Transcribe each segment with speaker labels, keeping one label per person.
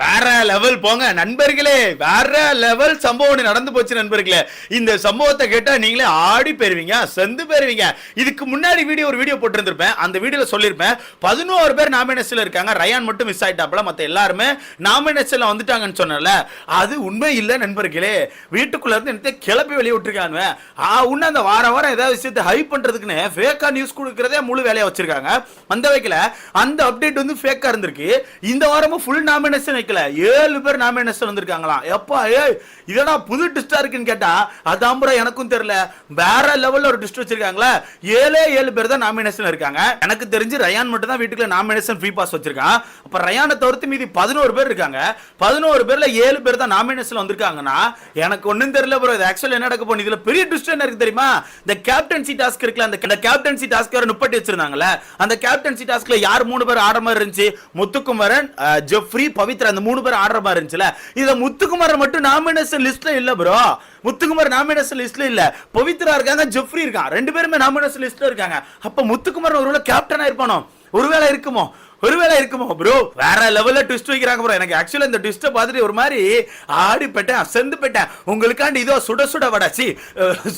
Speaker 1: வேற லெவல் போங்க நண்பர்களே. வேற லெவல் சம்பவம் நடந்து போச்சு நண்பர்களே. இந்த சம்பவத்தை கேட்டா நீங்களே ஆடி போயிருவீங்க செந்து போயிருவீங்க. இதுக்கு முன்னாடி வீடியோ ஒரு வீடியோ போட்டிருந்திருப்பேன். அந்த வீடியோல சொல்லியிருப்பேன் பதினோரு பேர் நாமினேஷன்ல இருக்காங்க. ரயான் மட்டும் மிஸ் ஆயிட்டாப்ல மத்த எல்லாருமே நாமினேஷன்ல வந்துட்டாங்கன்னு சொன்னல அது உண்மை இல்லை நண்பர்களே. வீட்டுக்குள்ள இருந்து என்னத்தை கிளப்பி வெளியே விட்டுருக்காங்க. ஆ உன்ன அந்த வார வாரம் ஏதாவது விஷயத்தை ஹைப் பண்றதுக்குன்னு ஃபேக்கா நியூஸ் கொடுக்கறதே முழு வேலையா வச்சிருக்காங்க. அந்த வைக்கல அந்த அப்டேட் வந்து ஃபேக்கா இருந்திருக்கு. இந்த வாரமும் ஃபுல் நாமினேஷன் வைக்கல ஏழு பேர் நாமினேஷன் வந்திருக்காங்களாம் எப்பா ஏய் இதடா புது டிஸ்டா இருக்குன்னு கேட்டா அதான் bro எனக்கும் தெரியல. வேற லெவல்ல ஒரு டிஸ்ட் வச்சிருக்காங்களா. ஏழே ஏழு பேர் தான் நாமினேஷன் இருக்காங்க. எனக்கு தெரிஞ்சு ரயான் மட்டும் தான் வீட்டுக்குள்ள நாமினேஷன் ஃப்ரீ பாஸ் வச்சிருக்கான். அப்ப ரயானை தவிர்த்து மீதி பதினோரு பேர் இருக்காங்க. பதினோரு பேர்ல ஏழு பேர் தான் நாமினேஷன் வந்திருக்காங்கன்னா எனக்கு ஒண்ணும் தெரியல ப்ரோ இது ஆக்சுவலி என்ன நடக்க போகுது? இதுல பெரிய டிஸ்ட் என்ன இருக்கு தெரியுமா? இந்த கேப்டன்சி டாஸ்க் இருக்குல்ல அந்த கேப்டன்சி டாஸ்க் வேற நுப்பட்டி வச்சிருந்தாங்கல்ல. அந்த கேப்டன்சி டாஸ்க்ல யார் மூணு பேர் ஆட மாதிரி இருந்துச்சு? முத்துக்குமரன் ஜெஃப்ரி பவித்ரா அந்த மூணு பேர் ஆடுற மாதிரி இருந்துச்சுல? இதுல முத்துக்குமார் மட்டும் நாமினேஷன் லிஸ்ட்ல இல்ல ப்ரோ முத்துக்குமார் நாமினேஷன் லிஸ்ட்ல இல்ல. பவித்ரா இருக்காங்க ஜெஃப்ரி இருக்கான். ரெண்டு பேருமே நாமினேஷன் லிஸ்ட்ல இருக்காங்க. அப்ப முத்துக்குமார் ஒருவேளை கேப்டனா இருப்பானோ ஒருவேளை இருக்குமோ? ஒருவேளை இருக்குமோ ப்ரோ வேற லெவல்ல ட்விஸ்ட் வைக்கிறாங்க ப்ரோ எனக்கு ஆக்சுவலா இந்த ட்விஸ்ட்டை பார்த்துட்டு ஒரு மாதிரி ஆடி பெட்டேன் அசந்து பெட்டேன் உங்களுக்காண்டி இதோ சுட சுட வடாச்சி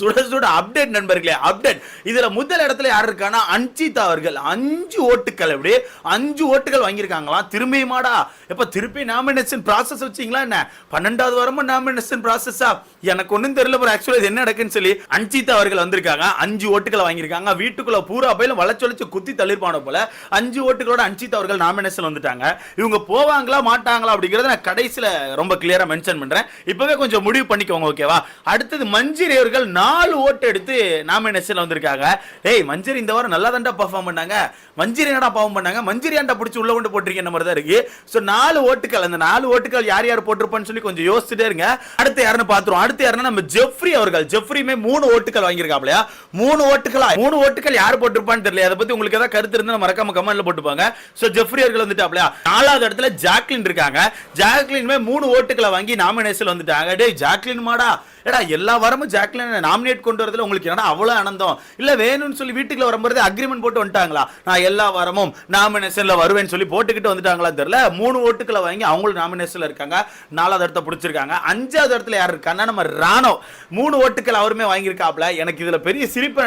Speaker 1: சுட சுட அப்டேட் நண்பர்களே அப்டேட் இதுல முதல் இடத்துல யார் இருக்கானா அன்சிதா அவர்கள். அஞ்சு ஓட்டுகள் எப்படி அஞ்சு ஓட்டுகள் வாங்கியிருக்காங்களாம். திரும்பியுமாடா எப்ப திருப்பி நாமினேஷன் ப்ராசஸ் வச்சீங்களா என்ன? பன்னெண்டாவது வாரமும் நாமினேஷன் ப்ராசஸா எனக்கு ஒன்றும் தெரியல ப்ரோ ஆக்சுவலா இது என்ன நடக்குன்னு சொல்லி அன்சிதா அவர்கள் வந்திருக்காங்க. அஞ்சு ஓட்டுகளை வாங்கியிருக்காங்க. வீட்டுக்குள்ள பூரா போயிலும் வளச்சொலிச்சு குத்தி தள்ளிருப்பான போல. அஞ்சு ஓட்டுகளோட அன்சிதா அவர்கள் நாமினேஷன் வந்துட்டாங்க? இவங்க போவாங்களா மாட்டாங்களா அப்படிங்கறத நான் கடைசியில ரொம்ப கிளியரா மென்ஷன் பண்றேன். இப்பவே கொஞ்சம் முடிவு பண்ணிக்கோங்க ஓகேவா அடுத்தது மஞ்சிரி அவர்கள் நாலு ஓட்டு எடுத்து நாமினேஷன்ல வந்திருக்காங்க? ஏய் மஞ்சரி இந்த வாரம் நல்லா தான்டா பர்ஃபார்ம் பண்ணாங்க. மஞ்சிரி என்னடா பர்ஃபார்ம் பண்ணாங்க? மஞ்சிரி ஏன்டா பிடிச்சி உள்ள கொண்டு போட்டிருக்கேன் மாதிரி தான் இருக்கு? ஸோ நாலு ஓட்டுகள் அந்த நாலு ஓட்டுகள் யார் யார் போட்டிருப்பான்னு சொல்லி கொஞ்சம் யோசிச்சுட்டே இருங்க. அடுத்து யாருன்னு பாத்துருவோம் அடுத்து யாருன்னா நம்ம ஜெஃப்ரி அவர்கள். ஜெஃப்ரியுமே மூணு ஓட்டுகள் வாங்கியிருக்காப்லையா மூணு ஓட்டுகளா மூணு ஓட்டுகள் யார் போட்டிருப்பான்னு தெரியல அதை பத்தி உங்களுக்கு ஏதாவது கருத்து இருந்தால் மறக்காம கமெண்ட்ல போட்டுப்பாங்க. ஸோ ஜெஃப்ரி அவர்கள் வந்துட்டாப்லையா நாலாவது இடத்துல ஜாக்லின் இருக்காங்க. ஜாக்லின்மே மூணு ஓட்டுகளை வாங்கி நாமினேஷன் வந்துட்டாங்க. டேய் ஜாக்லின் மாடா. ஏடா எல்லா வாரமும் ஜாக்லின் நாமினேட் கொண்டு வரதுல உங்களுக்கு என்னடா அவ்வளவு ஆனந்தம்? இல்லை வேணும்னு சொல்லி வீட்டுக்குள்ள வரும்போது அக்ரிமெண்ட் போட்டு வந்துட்டாங்களா? நான் எல்லா வாரமும் நாமினேஷன்ல வருவேன்னு சொல்லி போட்டுக்கிட்டு வந்துட்டாங்களா தெரியல. மூணு ஓட்டுக்களை வாங்கி அவங்களும் நாமினேஷன்ல இருக்காங்க. நாலாவது இடத்த பிடிச்சிருக்காங்க. அஞ்சாவது இடத்துல யார் இருக்காங்கன்னா நம்ம ராணோ. மூணு ஓட்டுக்கள் அவருமே வாங்கியிருக்காப்ல. எனக்கு இதுல பெரிய சிரிப்பு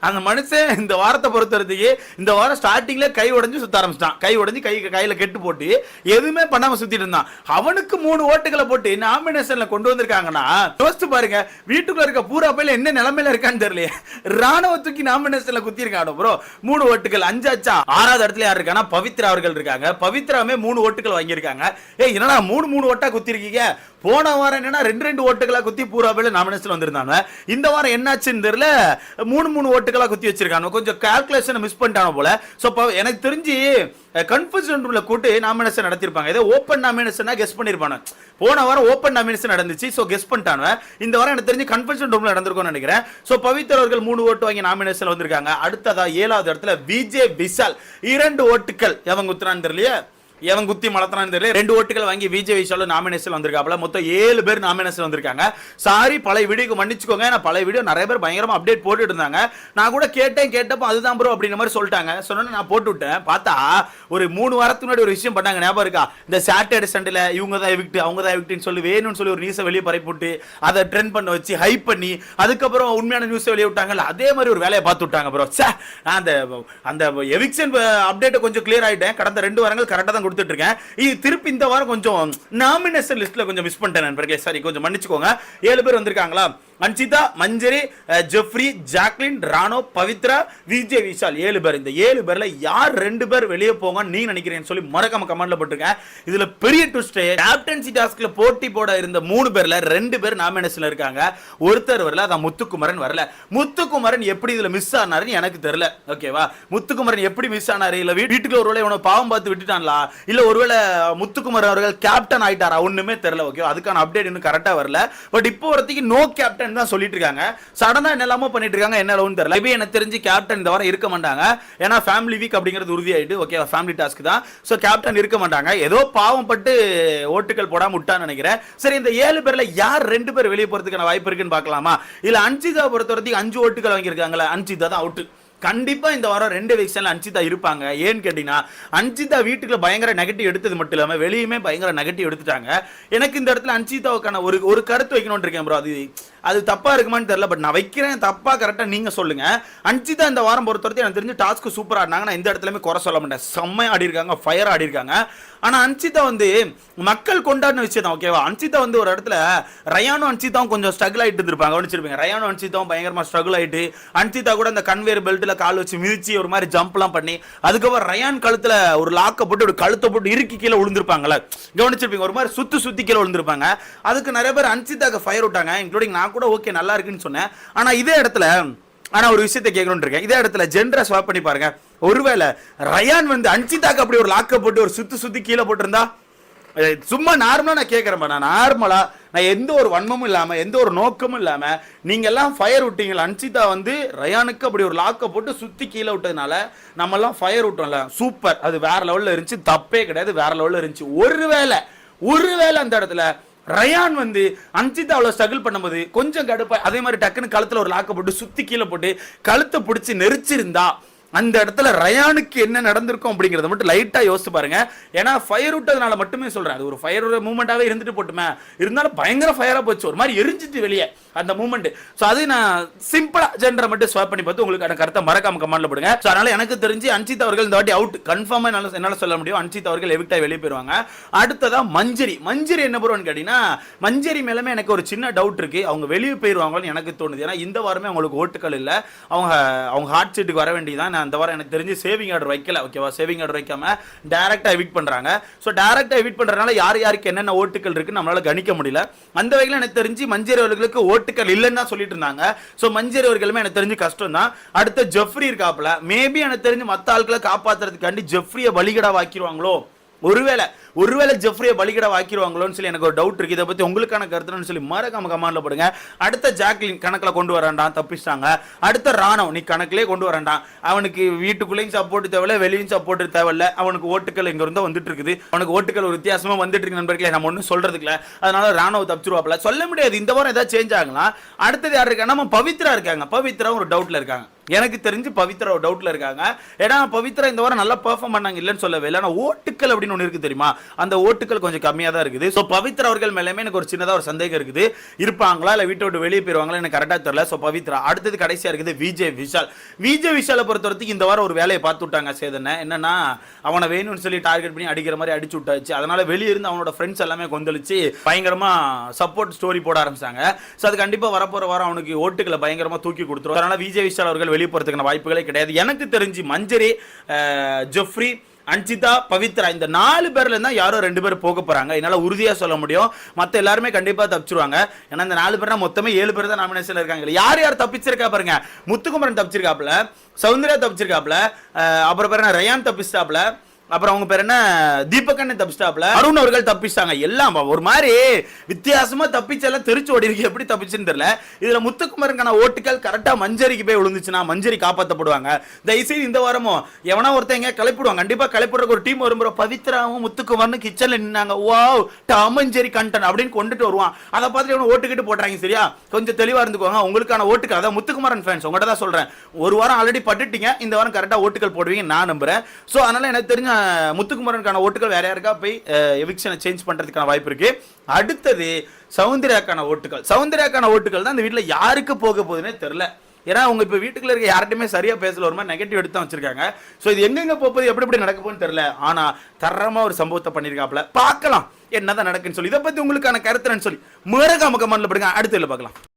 Speaker 1: அந்த மனுஷன் இந்த வாரத்தை பொறுத்தவரைக்கு இந்த வாரம் ஸ்டார்டிங்ல கை உடஞ்சு சுத்த ஆரம்பிச்சிட்டான் கை உடஞ்சி கை கையில் கெட்டு போட்டு எதுவுமே பண்ணாம சுத்திட்டு இருந்தான். அவனுக்கு மூணு ஓட்டுகளை போட்டு நாமினேஷன்ல கொண்டு வந்திருக்காங்கன்னா யோசிச்சு பாருங்க வீட்டுக்குள்ள இருக்க பூரா பையில என்ன நிலைமையில இருக்கான்னு தெரியல தூக்கி நாமினேஷன்ல குத்தி இருக்கானோ ப்ரோ மூணு ஓட்டுகள். அஞ்சாச்சா? ஆறாவது இடத்துல யார் இருக்கானா பவித்ரா அவர்கள் இருக்காங்க. பவித்ராமே மூணு ஓட்டுகள் வாங்கியிருக்காங்க. ஏ என்னடா மூணு மூணு ஓட்டா குத்தி இருக்கீங்க போன வாரம் என்னன்னா ரெண்டு ரெண்டு ஓட்டுகளா குத்தி பூராவில் நாமினேஷன் வந்திருந்தாங்க. இந்த வாரம் என்னாச்சுன்னு தெரியல மூணு மூணு ஓட்டுகளா குத்தி வச்சிருக்காங்க. கொஞ்சம் கால்குலேஷனை மிஸ் பண்ணிட்டாங்க போல. ஸோ எனக்கு தெரிஞ்சு கன்ஃபூஷன் ரூமில் கூட்டு நாமினேஷன் நடத்திருப்பாங்க. ஏதோ ஓப்பன் நாமினேஷனாக கெஸ் பண்ணியிருப்பாங்க போன வாரம் ஓப்பன் நாமினேஷன் நடந்துச்சு. ஸோ கெஸ் பண்ணிட்டாங்க. இந்த வாரம் எனக்கு தெரிஞ்சு கன்ஃபூஷன் ரூமில் நடந்திருக்கும்னு நினைக்கிறேன். ஸோ பவித்ர அவர்கள் மூணு ஓட்டு வாங்கி நாமினேஷன் வந்திருக்காங்க. அடுத்ததா ஏழாவது இடத்துல விஜே விஷால். இரண்டு ஓட்டுகள் எவங்க குத்துறான்னு தெரியலையே? எவன் குத்தி மலத்தினான்னு தெரியல. ரெண்டு ஓட்டுகள் வாங்கி விஜய் விஷால நாமினேஷன் வந்திருக்காப்ல மொத்தம் ஏழு பேர் நாமினேஷன் வந்திருக்காங்க. சாரி பழைய வீடியோக்கு மன்னிச்சுக்கோங்க. நான் பழைய வீடியோ நிறைய பேர் பயங்கரமா அப்டேட் போட்டுட்டு இருந்தாங்க. நான் கூட கேட்டேன் கேட்டப்போ அதுதான் ப்ரோ அப்படின்ற மாதிரி சொல்லிட்டாங்க. சொன்னோன்னு நான் போட்டு விட்டேன். பார்த்தா ஒரு மூணு வாரத்துக்கு முன்னாடி ஒரு விஷயம் பண்ணாங்க. ஞாபகம் இருக்கா? இந்த சாட்டர்டே சண்டேல இவங்க தான் எவிக்ட் அவங்க தான் எவிக்ட்னு சொல்லி வேணும்னு சொல்லி ஒரு நியூஸை வெளியே பரப்பி அதை ட்ரெண்ட் பண்ண வச்சு ஹைப் பண்ணி அதுக்கப்புறம் உண்மையான நியூஸை வெளியே விட்டாங்கல்ல அதே மாதிரி ஒரு வேலையை பார்த்து விட்டாங்க ப்ரோ சே நான் அந்த அந்த எவிக்ஷன் அப்டேட்டை கொஞ்சம் கிளியர் ஆயிட்டேன். கடந்த ரெண்டு வாரங்கள் கரெக்டாக தான் கொடுத்துட்டு இருக்கேன் இது திருப்பி இந்த வாரம் கொஞ்சம் நாமினேஷன் லிஸ்ட்ல கொஞ்சம் மிஸ் பண்ணிட்டேன் நண்பர்களே. சரி கொஞ்சம் மன்னிச்சுக்கோங்க. ஏழு பேர் வந்திருக்காங்களா? அன்சிதா மஞ்சரி ஜெஃப்ரி ஜாக்லின் ராணோ பவித்ரா விஜய் விஷால் ஏழு பேர். இந்த ஏழு பேர்ல யார் ரெண்டு பேர் வெளியே போங்கன்னு நீ நினைக்கிறேன்னு சொல்லி மறக்காம கமெண்ட்ல போட்டிருக்கேன் இதுல பெரிய ட்விஸ்ட் கேப்டன்சி டாஸ்க்ல போட்டி போட இருந்த மூணு பேர்ல ரெண்டு பேர் நாமினேஷன்ல இருக்காங்க. ஒருத்தர் வரல அதான் முத்துக்குமரன் வரல. முத்துக்குமரன் எப்படி இதுல மிஸ் ஆனாருன்னு எனக்கு தெரியல. ஓகேவா முத்துக்குமரன் எப்படி மிஸ் ஆனாரு? இல்ல வீட்டுக்கு ஒருவேளை இவனை பாவம் பார்த்து விட்டுட்டான்லா? இல்ல ஒருவேளை முத்துக்குமரன் அவர்கள் கேப்டன் ஆயிட்டாரா? ஒண்ணுமே தெரியல ஓகே அதுக்கான அப்டேட் இன்னும் கரெக்டா வரல. பட் இப்போ வரத்துக்கு நோ கேப்டன் தான் சொல்லிட்டு இருக்காங்க சடனா என்னெல்லாமோ பண்ணிட்டு இருக்காங்க என்ன அளவுன்னு தெரியல. மேபி எனக்கு தெரிஞ்சு கேப்டன் இந்த வாரம் இருக்க மாட்டாங்க. ஏன்னா ஃபேமிலி வீக் அப்படிங்கிறது உறுதியாயிட்டு ஓகே ஃபேமிலி டாஸ்க் தான். ஸோ கேப்டன் இருக்க மாட்டாங்க. ஏதோ பாவம் பட்டு ஓட்டுகள் போடாம விட்டான்னு நினைக்கிறேன். சரி இந்த ஏழு பேர்ல யார் ரெண்டு பேர் வெளியே போறதுக்கான வாய்ப்பு இருக்குன்னு பார்க்கலாமா? இல்லை அன்சிதா பொறுத்த வரைக்கும் அஞ்சு ஓட்டுகள் வாங்கியிருக்காங்களா? அஞ்சிதா தான் அவுட்டு கண்டிப்பா இந்த வாரம் ரெண்டு எவிக்ஷன்ல அன்சிதா இருப்பாங்க. ஏன்னு கேட்டீங்கன்னா அன்சிதா வீட்டுக்குள்ள பயங்கர நெகட்டிவ் எடுத்தது மட்டும் இல்லாமல் வெளியுமே பயங்கர நெகட்டிவ் எடுத்துட்டாங்க. எனக்கு இந்த இடத்துல அன்சிதாவுக்கான ஒரு ஒரு கருத்து வைக்கணும்னு இருக்கேன் ப்ரோ அது அது தப்பா இருக்குமான்னு தெரியல பட் நான் வைக்கிறேன் தப்பா கரெக்டா நீங்க சொல்லுங்க. அன்சிதா இந்த வாரம் பொறுத்தவரைக்கும் எனக்கு தெரிஞ்சு டாஸ்க் சூப்பராக ஆடினாங்க நான் இந்த இடத்துலயுமே குறை சொல்ல மாட்டேன். செம்மையா ஆடி இருக்காங்க ஃபயர் ஆடி இருக்காங்க. ஆனா அன்சிதா வந்து மக்கள் கொண்டாடின விஷயம் தான் ஓகேவா அன்சிதா வந்து ஒரு இடத்துல ரயானும் அன்சிதாவும் கொஞ்சம் ஸ்ட்ரகிள் ஆயிட்டு இருந்திருப்பாங்க. கவனிச்சிருப்பீங்க. ரயானும் அன்சிதாவும் பயங்கரமா ஸ்ட்ரகிள் ஆயிட்டு அன்சிதா கூட அந்த கன்வேர் பெல்ட்ல கால் வச்சு மிதிச்சு ஒரு மாதிரி ஜம்ப்லாம் பண்ணி அதுக்கப்புறம் ரயான் கழுத்துல ஒரு லாக்க போட்டு ஒரு கழுத்தை போட்டு இறுக்கி கீழே விழுந்திருப்பாங்களே கவனிச்சிருப்பீங்க ஒரு மாதிரி சுத்து சுத்தி கீழே விழுந்திருப்பாங்க. அதுக்கு நிறைய பேர் அன்சிதாக்கு ஃபயர் விட்டாங்க இன்க்ளூடிங் நான் கூட ஓகே நல்லா இருக்குன்னு சொன்னேன். ஆனா இதே இடத்துல ஆனால் ஒரு விஷயத்தை கேட்கணும்னு இருக்கேன். இதே இடத்துல ஜென்ரா ஸ்வாப் பண்ணி பாருங்க. ஒருவேளை ரயான் வந்து அன்சிதாக்கு அப்படி ஒரு லாக்கை போட்டு ஒரு சுற்றி சுத்தி கீழே போட்டிருந்தா சும்மா நார்மலா நான் கேட்குறேன் நான் நார்மலா நான் எந்த ஒரு வன்மமும் இல்லாமல் எந்த ஒரு நோக்கமும் இல்லாமல் நீங்க எல்லாம் ஃபயர் விட்டீங்களா அன்சிதா வந்து ரயானுக்கு அப்படி ஒரு லாக்கை போட்டு சுற்றி கீழே விட்டதுனால நம்ம எல்லாம் ஃபயர் விட்டோம்ல. சூப்பர் அது வேற லெவலில் இருந்துச்சு. தப்பே கிடையாது. வேற லெவலில் இருந்துச்சு. ஒருவேளை ஒருவேளை அந்த இடத்துல ரயான் வந்து அன்சிதா அவ்வளோ ஸ்ட்ரகிள் பண்ணும்போது கொஞ்சம் கடுப்பாக அதே மாதிரி டக்குன்னு கழுத்தில் ஒரு லாக்கை போட்டு சுற்றி கீழே போட்டு கழுத்தை பிடிச்சி நெரிச்சிருந்தா அந்த இடத்துல ரயானுக்கு என்ன நடந்திருக்கும் அப்படிங்கறத மட்டும் லைட்டா யோசிச்சு பாருங்க. ஏன்னா ஃபயர் விட்டதுனால மட்டுமே சொல்றேன். அது ஒரு ஃபயர் மூமெண்டாவே இருந்துட்டு போட்டுமே. இருந்தாலும் பயங்கர ஃபயரா போச்சு. ஒரு மாதிரி எரிஞ்சிட்டு வெளியே அந்த மூமெண்ட் ஸோ அது நான் சிம்பிளா ஜென்டரை மட்டும் ஸ்வாப் பண்ணி பார்த்து உங்களுக்கு அந்த கருத்தை மறக்காம கமெண்ட்ல போடுங்க. ஸோ அதனால எனக்கு தெரிஞ்சு அன்சித் அவர்கள் இந்த வாட்டி அவுட் கன்ஃபார்மாக என்னால் என்னால் சொல்ல முடியும். அன்சித் அவர்கள் எவிக்ட் வெளியே போயிருவாங்க. அடுத்ததா மஞ்சரி. மஞ்சரி என்ன பண்ணுவோன்னு கேட்டீங்கன்னா மஞ்சரி மேலமே எனக்கு ஒரு சின்ன டவுட் இருக்கு. அவங்க வெளியே போயிருவாங்கன்னு எனக்கு தோணுது. ஏன்னா இந்த வாரமே அவங்களுக்கு ஓட்டுகள் இல்லை. அவங்க அவங்க ஹார்ட் சீட்டுக்கு வர வேண்டியதான் நான் இந்த வாரம் எனக்கு தெரிஞ்சு சேவிங் ஆர்டர் வைக்கல ஓகேவா சேவிங் ஆர்டர் வைக்காம டேரக்டா எவிட் பண்றாங்க. ஸோ டேரக்டா எவிட் பண்றதுனால யார் யாருக்கு என்னென்ன ஓட்டுகள் இருக்கு நம்மளால கணிக்க முடியல. அந்த வகையில் எனக்கு தெரிஞ்சு மஞ்சரி அவர்களுக்கு ஓட்டுகள் இல்லைன்னு தான் சொல்லிட்டு இருந்தாங்க. ஸோ மஞ்சரி அவர்களுமே எனக்கு தெரிஞ்சு கஷ்டம் தான் அடுத்த ஜெஃப்ரி இருக்காப்புல. மேபி எனக்கு தெரிஞ்சு மற்ற ஆட்களை காப்பாத்துறதுக்காண்டி ஜெஃப்ரியை வழிகடா வாக்கிடுவாங்களோ? ஒருவேளை ஒருவேளை ஜெஃப்ரியை பலிகடா வாக்கிடுவாங்களோன்னு சொல்லி எனக்கு ஒரு டவுட் இருக்கு. இதை பத்தி உங்களுக்கான கருத்துன்னு சொல்லி மறக்காம கமாண்ட்ல போடுங்க. அடுத்த ஜாக்லின் கணக்குல கொண்டு வரேன்டான் தப்பிச்சிட்டாங்க. அடுத்த ராணவ் நீ கணக்கிலே கொண்டு வரேன்டான். அவனுக்கு வீட்டுக்குள்ளேயும் சப்போர்ட் தேவையில்ல வெளியும் சப்போர்ட் தேவையில்ல. அவனுக்கு ஓட்டுகள் இங்க வந்துட்டு இருக்குது. அவனுக்கு ஓட்டுகள் ஒரு வித்தியாசமா வந்துட்டு இருக்கு நண்பர்களே. நம்ம ஒன்றும் சொல்றதுக்கு அதனால ராணுவ தப்பிச்சிருவாப்ல சொல்ல முடியாது. இந்த வாரம் ஏதாவது சேஞ்ச் ஆகலாம் அடுத்தது யார் இருக்காங்க? நம்ம பவித்ரா இருக்காங்க. பவித்ரா ஒரு டவுட்ல இருக்காங்க. எனக்கு தெரிஞ்சு பவித்ரா ஒரு டவுட்ல இருக்காங்க. ஏன்னா பவித்ரா இந்த வாரம் நல்லா பெர்ஃபார்ம் பண்ணாங்க இல்லைன்னு சொல்லவே இல்லை. ஆனால் ஓட்டுக்கள் அப்படின்னு ஒன்று இருக்கு தெரியுமா? அந்த ஓட்டுக்கள் கொஞ்சம் கம்மியாக தான் இருக்குது. ஸோ பவித்ரா அவர்கள் மேலேயுமே எனக்கு ஒரு சின்னதாக ஒரு சந்தேகம் இருக்குது. இருப்பாங்களா? இல்லை வீட்டை விட்டு வெளியே போயிருவாங்களா? எனக்கு கரெக்டாக தெரியல. ஸோ பவித்ரா அடுத்தது கடைசியாக இருக்குது விஜய் விஷால். விஜய் விஷாலை பொறுத்த வரைக்கும் இந்த வாரம் ஒரு வேலையை பார்த்து விட்டாங்க சேதனை. என்னன்னா அவனை வேணும்னு சொல்லி டார்கெட் பண்ணி அடிக்கிற மாதிரி அடிச்சு விட்டாச்சு. அதனால வெளியே இருந்து அவனோட ஃப்ரெண்ட்ஸ் எல்லாமே கொந்தளிச்சு பயங்கரமாக சப்போர்ட் ஸ்டோரி போட ஆரம்பிச்சாங்க. ஸோ அது கண்டிப்பாக வரப்போகிற வாரம் அவனுக்கு ஓட்டுகளை பயங்கரமாக தூக்கி கொடுத்துரும். அதனால விஜய் விஷால் அவர்கள் வெளியே போகிறதுக்கான வாய்ப்புகளே கிடையாது. எனக்கு தெரிஞ்சு மஞ்சரி ஜெஃப்ரி அன்சிதா பவித்ரா இந்த நாலு பேர்ல இருந்தா யாரோ ரெண்டு பேர் போக போறாங்க. என்னால உறுதியா சொல்ல முடியும். மத்த எல்லாருமே கண்டிப்பா தப்பிச்சிருவாங்க. ஏன்னா இந்த நாலு பேர்னா மொத்தமே ஏழு பேர் தான் நாமினேஷன்ல இருக்காங்க. யார் யார் தப்பிச்சிருக்கா பாருங்க. முத்துக்குமரன் தப்பிச்சிருக்காப்ல சௌந்தர்யா தப்பிச்சிருக்காப்ல அப்புறம் பேர் ரயான் தப்பிச்சிட்டாப்ல அப்புறம் அவங்க பேர் என்ன? தீபக்கண்ணன் தப்பிச்சிட்டாப்ல அருண் அவர்கள் தப்பிச்சிட்டாங்க. எல்லாம் ஒரு மாதிரி வித்தியாசமா தப்பிச்செல்லாம் தெரிச்சு ஓடி இருக்கு எப்படி தப்பிச்சுன்னு தெரியல. இதுல முத்துக்குமரனுக்கான ஓட்டுகள் கரெக்டா மஞ்சரிக்கு போய் விழுந்துச்சுன்னா மஞ்சரி காப்பாற்றப்படுவாங்க தயவுசெய்து இந்த வாரமும் எவனா ஒருத்தங்க கிளப்பிடுவாங்க கண்டிப்பா கிளப்பிடுறக்கு ஒரு டீம் வரும்போது பவித்ராவும் முத்துக்குமர்னு கிச்சன்ல நின்னாங்க. வாவ் டாமஞ்சரி கண்டன் அப்படின்னு கொண்டுட்டு வருவான். அதை பார்த்துட்டு இவனை ஓட்டுக்கிட்டு போடுறாங்க சரியா? கொஞ்சம் தெளிவா இருந்துக்கோங்க. உங்களுக்கான ஓட்டுக்கு அதான் முத்துக்குமரன் ஃபேன்ஸ் உங்கள்கிட்ட தான் சொல்றேன். ஒரு வாரம் ஆல்ரெடி பட்டுட்டீங்க. இந்த வாரம் கரெக்டா ஓட்டுகள் போடுவீங்க நான் நம்புறேன். ஸோ அதனால எனக்கு தெரிஞ்ச முத்துக்குமரனுக்கான ஓட்டுகள் வேற யாருக்கா போய் எவிக்ஷனை சேஞ்ச் பண்ணுறதுக்கான வாய்ப்பு இருக்கு. அடுத்தது சௌந்தர்யாக்கான ஓட்டுகள். சௌந்தர்யாக்கான ஓட்டுகள் தான் இந்த வீட்டில் யாருக்கு போக போகுதுன்னே தெரில ஏன்னா அவங்க இப்போ வீட்டுக்குள்ள இருக்க யார்கிட்டயுமே சரியா பேசல. ஒரு மாதிரி நெகட்டிவ் எடுத்து தான் வச்சிருக்காங்க. ஸோ இது எங்கெங்க போகுது எப்படி எப்படி நடக்க போகுதுன்னு தெரியல. ஆனா தரமா ஒரு சம்பவத்தை பண்ணியிருக்காப்ல பார்க்கலாம் என்னதான் நடக்குன்னு சொல்லி. இதை பத்தி உங்களுக்கான கருத்துன்னு சொல்லி மிருக கமெண்ட்ல படுங்க. அடுத்த பார்க்கலாம்.